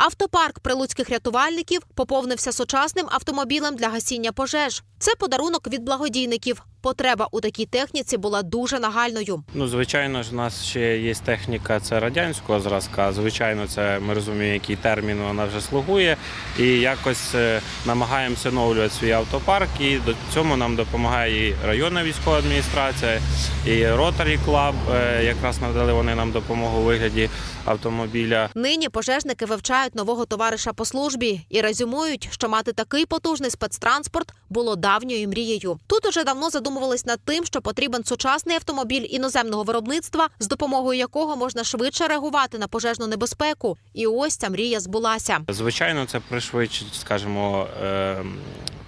Автопарк прилуцьких рятувальників поповнився сучасним автомобілем для гасіння пожеж. Це подарунок від благодійників. Потреба у такій техніці була дуже нагальною. Ну, звичайно ж, у нас ще є техніка це радянського зразка. Звичайно, це ми розуміємо, який термін вона вже слугує. І якось е, намагаємося оновлювати свій автопарк. І до цьому нам допомагає і районна військова адміністрація, і Rotary Club. Е, Якраз надали вони нам допомогу у вигляді автомобіля. Нині пожежники вивчають нового товариша по службі і резюмують, що мати такий потужний спецтранспорт було давньою мрією. Тут уже давно задумувались над тим, що потрібен сучасний автомобіль іноземного виробництва, з допомогою якого можна швидше реагувати на пожежну небезпеку. І ось ця мрія збулася. Звичайно, це пришвидшить, скажімо, е,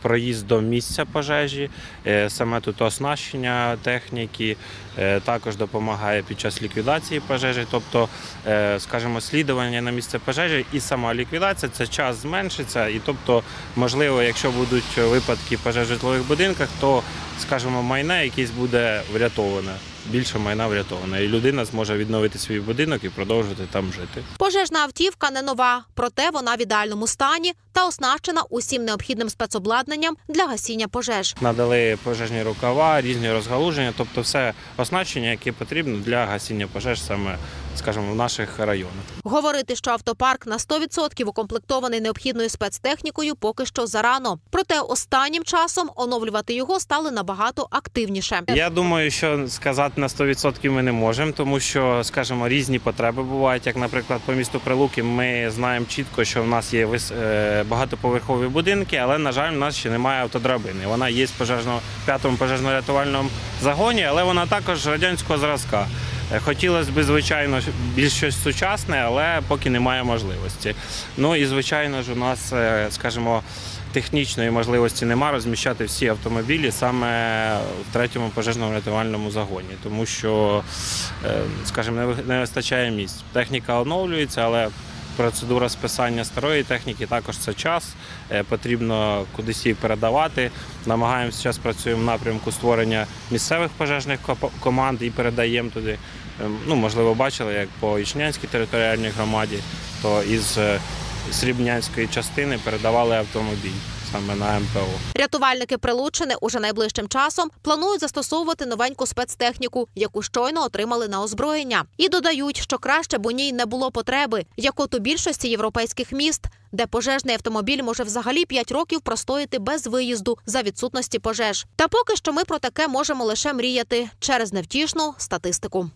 проїзд до місця пожежі, е, саме тут оснащення техніки, е, також допомагає під час ліквідації пожежі, тобто, е, скажімо, слідування на місце пожежі і сама ліквідація, це час зменшиться, і тобто, можливо, якщо будуть випадки пожеж житлових будинках, то, скажімо, майна якесь буде врятоване. Більше майна врятоване, і людина зможе відновити свій будинок і продовжити там жити. Пожежна автівка не нова, проте вона в ідеальному стані та оснащена усім необхідним спецобладнанням для гасіння пожеж. Надали пожежні рукава, різні розгалуження, тобто все оснащення, яке потрібно для гасіння пожеж саме, скажімо, в наших районах. Говорити, що автопарк на 100% укомплектований необхідною спецтехнікою, поки що зарано. Проте останнім часом оновлювати його стали набагато активніше. Я думаю, що сказати на 100% ми не можемо, тому що, скажімо, різні потреби бувають. Як, наприклад, по місту Прилуки ми знаємо чітко, що в нас є е, багатоповерхові будинки, але, на жаль, в нас ще немає автодрабини. Вона є в пожежно, п'ятому пожежно-рятувальному загоні, але вона також радянського зразка. Е, Хотілося б, звичайно, більш щось сучасне, але поки немає можливості. Ну і звичайно ж, у нас, е, скажімо, технічної можливості немає розміщати всі автомобілі саме в третьому пожежному рятувальному загоні, тому що, е, скажімо, не ви- не вистачає місць. Техніка оновлюється, але процедура списання старої техніки також це час. Е, Потрібно кудись її передавати. Намагаємося зараз працюємо в напрямку створення місцевих пожежних команд і передаємо туди. Е, Ну, можливо, бачили, як по Ічнянській територіальній громаді, то із е, Срібнянської частини передавали автомобіль саме на МПО. Рятувальники Прилуччини уже найближчим часом планують застосовувати новеньку спецтехніку, яку щойно отримали на озброєння, і додають, що краще б у ній не було потреби, як от у більшості європейських міст, де пожежний автомобіль може взагалі 5 років простояти без виїзду за відсутності пожеж. Та поки що ми про таке можемо лише мріяти через невтішну статистику.